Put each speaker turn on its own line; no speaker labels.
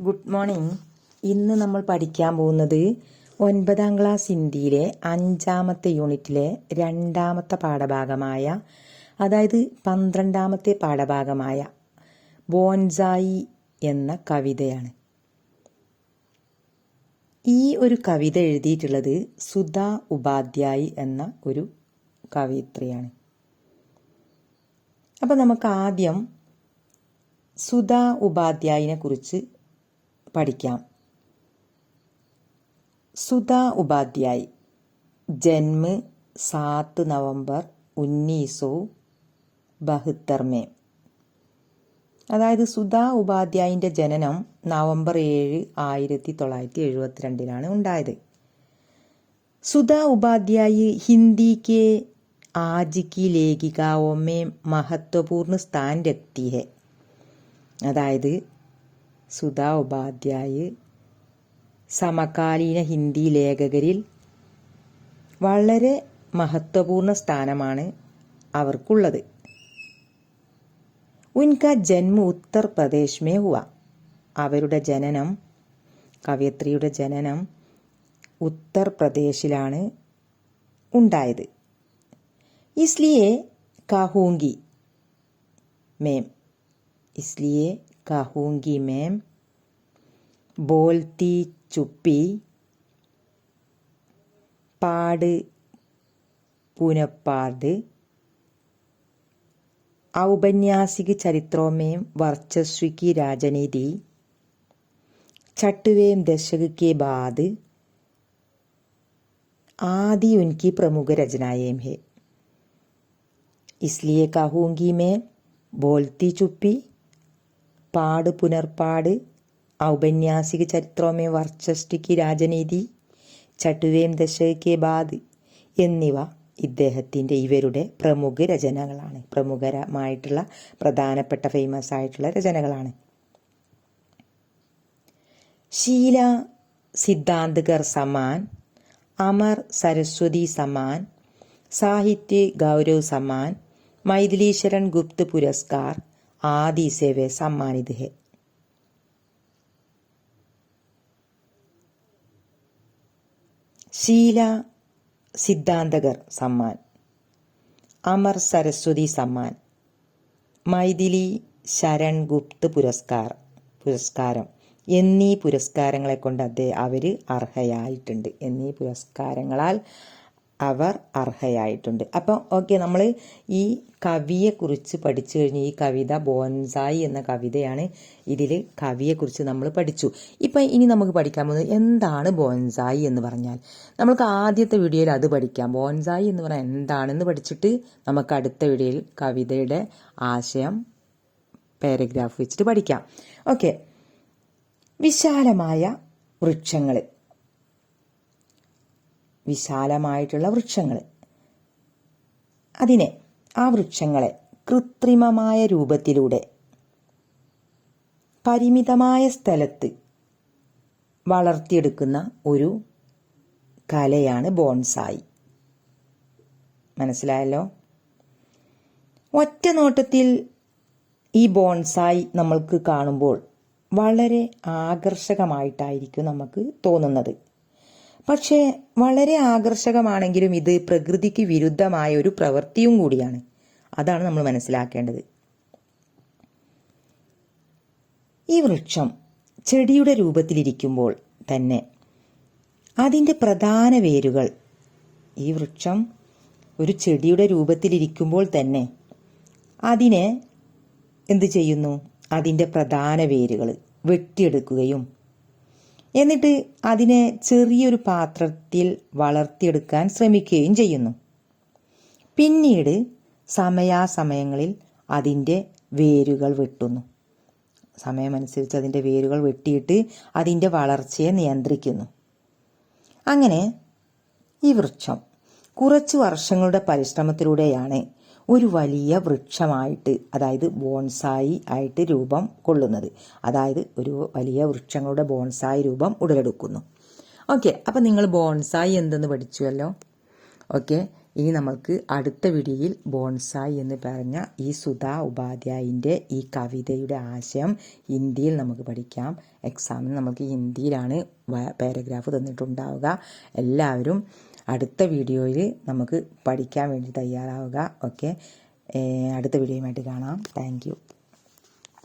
Good morning ഇന്ന് നമ്മൾ പഠിക്കാൻ പോകുന്നത് ഒൻപതാം ക്ലാസ് ഹിന്ദിയിലെ അഞ്ചാമത്തെ യൂണിറ്റിലെ രണ്ടാമത്തെ പാഠഭാഗമായ അതായത് പന്ത്രണ്ടാമത്തെ പാഠഭാഗമായ ബോൻസായി എന്ന കവിതയാണ്. ഈ ഒരു കവിത എഴുതിയിട്ടുള്ളത് സുധാ ഉപാധ്യായി എന്ന ഒരു കവിത്രിയാണ് അപ്പം നമുക്ക് ആദ്യം സുധാ ഉപാധ്യായിനെ കുറിച്ച് പഠിക്കാം സുധാ ഉപാധ്യായ് ജന്മ സാത്ത് നവംബർ ഉന്നീസോ ബഹത്തർ മേ അതായത് സുധാ ഉപാധ്യായിൻ്റെ ജനനം നവംബർ ഏഴ് ആയിരത്തി തൊള്ളായിരത്തി എഴുപത്തിരണ്ടിലാണ് ഉണ്ടായത് സുധാ ഉപാധ്യായ് ഹിന്ദി के आज की लेखिकाओं में महत्वपूर्ण स्थान रखती है അതായത് സുധാ ഉപാധ്യായ് സമകാലീന ഹിന്ദി ലേഖകരിൽ വളരെ മഹത്വപൂർണ സ്ഥാനമാണ് അവർക്കുള്ളത്. ഉൻക ജന്മ ഉത്തർപ്രദേശ് മേഹുവ അവരുടെ ജനനം കവയത്രിയുടെ ജനനം ഉത്തർപ്രദേശിലാണ് ഉണ്ടായത്. ഇസ്ലിയെ കാഹൂങ്കി മേം. ഇസ്ലിയെ കാഹൂങ്കി മേം बोलती चुप्पी पाड़ पुनपाद औपन्यासिक चरित्रों में वर्चस्व की राजनीति छठवें दशक के बाद आदि उनकी प्रमुख रचनाएं हैं इसलिए कहूँगी मैं बोलती चुप्पी പാട് പുനർപ്പാട് ഔപന്യാസിക ചരിത്രമേ വർച്ചഷ്ടിക്ക് രാജനീതി ചട്ടുവേം ദശകെ ബാദ് എന്നിവ ഇദ്ദേഹത്തിന്റെ ഇവരുടെ പ്രമുഖ രചനകളാണ്. പ്രമുഖരമായിട്ടുള്ള പ്രധാനപ്പെട്ട ഫേമസ് ആയിട്ടുള്ള രചനകളാണ്. ശീല സിദ്ധാന്തകർ സമാൻ അമർ സരസ്വതി സമാൻ സാഹിത്യ ഗൗരവ് സമാൻ മൈഥിലീശ്വരൻ ഗുപ്ത് പുരസ്കാർ ആദി സേവ സമ്മാനിത് ഹെ ശീല സിദ്ധാന്തകർ സമ്മാൻ. അമർ സരസ്വതി സമ്മാൻ. മൈഥിലി ശരൺ ഗുപ്ത് പുരസ്കാർ പുരസ്കാരം എന്നീ പുരസ്കാരങ്ങളെ കൊണ്ട് അദ്ദേഹം അവർ അർഹയായിട്ടുണ്ട്. എന്നീ പുരസ്കാരങ്ങളാൽ അവർ അർഹയായിട്ടുണ്ട്. അപ്പം ഓക്കെ നമ്മൾ ഈ കവിയെക്കുറിച്ച് പഠിച്ചു കഴിഞ്ഞ്. ഈ കവിത ബോൻസായി എന്ന കവിതയാണ് ഇതിൽ കവിയെക്കുറിച്ച് നമ്മൾ പഠിച്ചു. ഇപ്പം ഇനി നമുക്ക് പഠിക്കാൻ പോകുന്നത് എന്താണ് ബോൻസായി എന്ന് പറഞ്ഞാൽ നമുക്ക് ആദ്യത്തെ വീഡിയോയിൽ അത് പഠിക്കാം. ബോൻസായി എന്ന് പറഞ്ഞാൽ എന്താണെന്ന് പഠിച്ചിട്ട് നമുക്ക് അടുത്ത വീഡിയോയിൽ കവിതയുടെ ആശയം പാരഗ്രാഫ് വെച്ചിട്ട് പഠിക്കാം. ഓക്കെ വിശാലമായ വൃക്ഷങ്ങൾ വിശാലമായിട്ടുള്ള വൃക്ഷങ്ങൾ. അതിനെ ആ വൃക്ഷങ്ങളെ കൃത്രിമമായ രൂപത്തിലൂടെ പരിമിതമായ സ്ഥലത്ത് വളർത്തിയെടുക്കുന്ന ഒരു കലയാണ് ബോൺസായി. മനസ്സിലായല്ലോ? ഒറ്റ നോട്ടത്തിൽ ഈ ബോൺസായി നമ്മൾക്ക് കാണുമ്പോൾ വളരെ ആകർഷകമായിട്ടായിരിക്കും നമുക്ക് തോന്നുന്നത്. പക്ഷേ വളരെ ആകർഷകമാണെങ്കിലും ഇത് പ്രകൃതിക്ക് വിരുദ്ധമായ ഒരു പ്രവൃത്തിയും കൂടിയാണ്. അതാണ് നമ്മൾ മനസ്സിലാക്കേണ്ടത്. ഈ വൃക്ഷം ചെടിയുടെ രൂപത്തിലിരിക്കുമ്പോൾ തന്നെ അതിന്റെ പ്രധാന വേരുകൾ ഈ വൃക്ഷം ഒരു ചെടിയുടെ രൂപത്തിലിരിക്കുമ്പോൾ തന്നെ അതിനെ എന്ത് ചെയ്യുന്നു? അതിന്റെ പ്രധാന വേരുകൾ വെട്ടിയെടുക്കുകയും എന്നിട്ട് അതിനെ ചെറിയൊരു പാത്രത്തിൽ വളർത്തിയെടുക്കാൻ ശ്രമിക്കുകയും ചെയ്യുന്നു. പിന്നീട് സമയാസമയങ്ങളിൽ അതിന്റെ വേരുകൾ വെട്ടുന്നു. സമയമനുസരിച്ച് അതിന്റെ വേരുകൾ വെട്ടിയിട്ട് അതിന്റെ വളർച്ചയെ നിയന്ത്രിക്കുന്നു. അങ്ങനെ ഈ വൃക്ഷം കുറച്ച് വർഷങ്ങളുടെ പരിശ്രമത്തിലൂടെയാണ് ഒരു വലിയ വൃക്ഷമായിട്ട് അതായത് ബോൺസായി ആയിട്ട് രൂപം കൊള്ളുന്നത്. അതായത് ഒരു വലിയ വൃക്ഷങ്ങളുടെ ബോൺസായി രൂപം ഉടലെടുക്കുന്നു. ഓക്കെ അപ്പം നിങ്ങൾ ബോൺസായി എന്തെന്ന് പഠിച്ചുവല്ലോ? ഓക്കെ ഇനി നമ്മൾക്ക് അടുത്ത വിടിയിൽ ബോൺസായി എന്ന് പറഞ്ഞ ഈ സുധാ ഉപാധ്യായിന്റെ ഈ കവിതയുടെ ആശയം ഹിന്ദിയിൽ നമുക്ക് പഠിക്കാം. എക്സാമിന് നമുക്ക് ഹിന്ദിയിലാണ് പാരഗ്രാഫ് തന്നിട്ടുണ്ടാവുക. എല്ലാവരും അടുത്ത വീഡിയോയിൽ നമുക്ക് പഠിക്കാൻ വേണ്ടി തയ്യാറാവുക. ഓക്കെ അടുത്ത വീഡിയോയുമായിട്ട് കാണാം. താങ്ക്